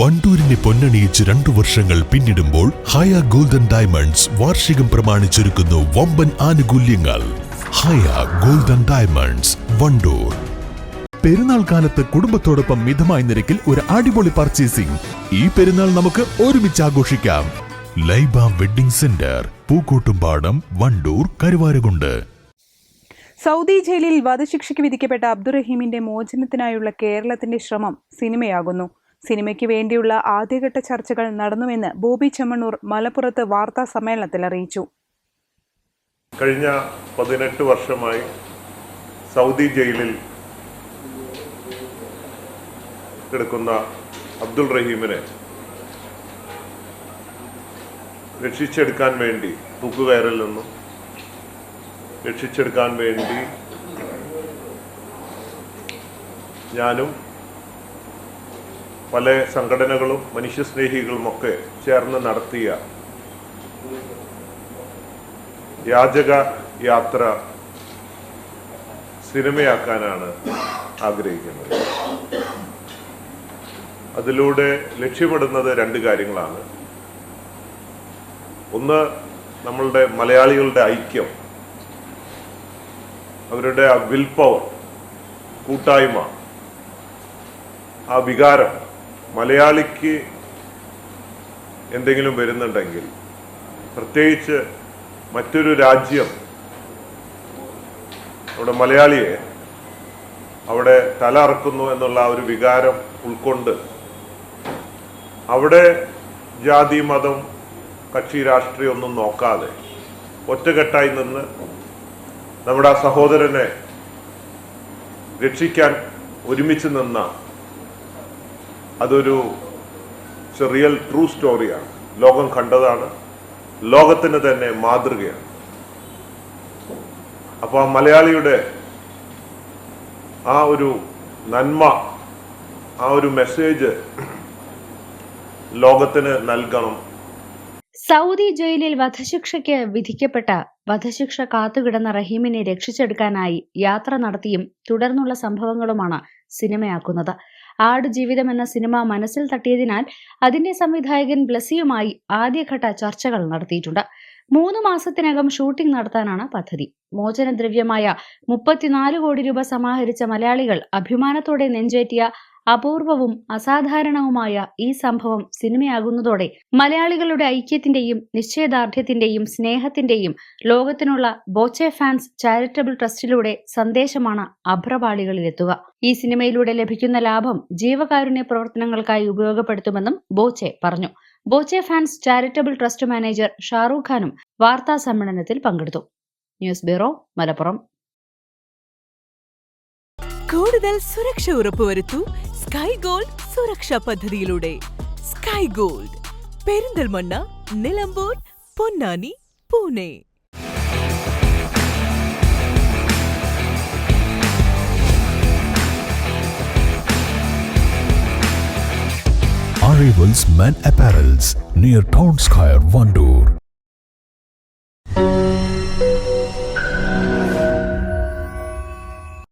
വണ്ടൂരിനെ പൊന്നണിയിച്ച് രണ്ടു വർഷങ്ങൾ പിന്നിടുമ്പോൾ ഹയ ഗോൾഡൻ ഡയമണ്ട്സ് വാർഷികം പ്രമാണിച്ചൊരുക്കുന്നു വമ്പൻ ആനുകൂല്യങ്ങൾ. Haya golden diamonds Wandoor. പെരുന്നാൾ കാലത്ത് കുടുംബത്തോടൊപ്പം മിതമായ നിരക്കിൽ ഒരു അടിപൊളി പർച്ചേസിംഗ്. ഈ പെരുന്നാൾ നമുക്ക് ഒരുമിച്ച് ആഘോഷിക്കാം. Laiba wedding centre Pookkottumpadam Wandoor Karuvarakundu. Saudi ജയിലിൽ വധശിക്ഷയ്ക്ക് വിധിക്കപ്പെട്ട അബ്ദുറഹീമിന്റെ മോചനത്തിനായുള്ള കേരളത്തിന്റെ ശ്രമം സിനിമയാകുന്നു. സിനിമയ്ക്ക് വേണ്ടിയുള്ള ആദ്യഘട്ട ചർച്ചകൾ നടന്നുവെന്ന് ബോബി ചെമ്മണ്ണൂർ മലപ്പുറത്ത് വാർത്താ സമ്മേളനത്തിൽ അറിയിച്ചു. കഴിഞ്ഞ പതിനെട്ട് വർഷമായി സൗദി ജയിലിൽ കിടക്കുന്ന അബ്ദുൾ റഹീമിനെ രക്ഷിച്ചെടുക്കാൻ വേണ്ടി തൂക്കുകയറിൽ നിന്നും രക്ഷിച്ചെടുക്കാൻ വേണ്ടി ഞാനും പല സംഘടനകളും മനുഷ്യസ്നേഹികളുമൊക്കെ ചേർന്ന് നടത്തിയ യാചക യാത്ര സിനിമയാക്കാനാണ് ആഗ്രഹിക്കുന്നത്. അതിലൂടെ ലക്ഷ്യമിടുന്നത് രണ്ട് കാര്യങ്ങളാണ്. ഒന്ന് നമ്മളുടെ മലയാളികളുടെ ഐക്യം. അവരുടെ ആ വിൽ പവർ കൂട്ടായ്മ ആ വികാരം മലയാളിക്ക് എന്തെങ്കിലും വരുന്നുണ്ടെങ്കിൽ പ്രത്യേകിച്ച് മറ്റൊരു രാജ്യം നമ്മുടെ മലയാളിയെ അവിടെ തല അറക്കുന്നു എന്നുള്ള ഒരു വികാരം ഉൾക്കൊണ്ട് അവിടെ ജാതി മതം കക്ഷി രാഷ്ട്രീയം ഒന്നും നോക്കാതെ ഒറ്റക്കെട്ടായി നിന്ന് നമ്മുടെ ആ സഹോദരനെ രക്ഷിക്കാൻ ഒരുമിച്ച് നിന്ന അതൊരു റിയൽ ട്രൂ സ്റ്റോറിയാണ് ലോകം കണ്ടതാണ്. ലോകത്തിന് തന്നെ മാതൃകയാണ്. അപ്പോൾ ആ മലയാളിയുടെ ആ ഒരു നന്മ ആ ഒരു മെസ്സേജ് ലോകത്തിന് നൽകണം. സൗദി ജയിലിൽ വധശിക്ഷയ്ക്ക് വിധിക്കപ്പെട്ട വധശിക്ഷ കാത്തുകിടന്ന റഹീമിനെ രക്ഷിച്ചെടുക്കാനായി യാത്ര നടത്തിയും തുടർന്നുള്ള സംഭവങ്ങളുമാണ് സിനിമയാക്കുന്നത്. ആടുജീവിതം എന്ന സിനിമ മനസ്സിൽ തട്ടിയതിനാൽ അതിന്റെ സംവിധായകൻ ബ്ലസിയുമായി ആദ്യഘട്ട ചർച്ചകൾ നടത്തിയിട്ടുണ്ട്. മൂന്ന് മാസത്തിനകം ഷൂട്ടിംഗ് നടത്താനാണ് പദ്ധതി. മോചനദ്രവ്യമായ മുപ്പത്തിനാല് കോടി രൂപ സമാഹരിച്ച മലയാളികൾ അഭിമാനത്തോടെ നെഞ്ചേറ്റിയ അപൂർവവും അസാധാരണവുമായ ഈ സംഭവം സിനിമയാകുന്നതോടെ മലയാളികളുടെ ഐക്യത്തിന്റെയും നിശ്ചയദാർഢ്യത്തിന്റെയും സ്നേഹത്തിന്റെയും ലോകത്തിനുള്ള ബോച്ചെ ഫാൻസ് ചാരിറ്റബിൾ ട്രസ്റ്റിലൂടെ സന്ദേശമാണ് അഭ്രപാളികളിലെത്തുക ഈ സിനിമയിലൂടെ ലഭിക്കുന്ന ലാഭം ജീവകാരുണ്യ പ്രവർത്തനങ്ങൾക്കായി ഉപയോഗപ്പെടുത്തുമെന്നും ബോച്ചെ പറഞ്ഞു. Boche fans charitable trust manager Shahrukh ഖാനും വാർത്താ സമ്മേളനത്തിൽ പങ്കെടുത്തു. News bureau Malappuram. കൂടുതൽ സുരക്ഷ ഉറപ്പുവരുത്തൂ. സ്കൈ ഗോൾഡ് സുരക്ഷാ പദ്ധതിയിലൂടെ sky gold Perinthalmanna Nilambur Ponnani Pune Arrivals Men Apparels near Town Square, Vandoor.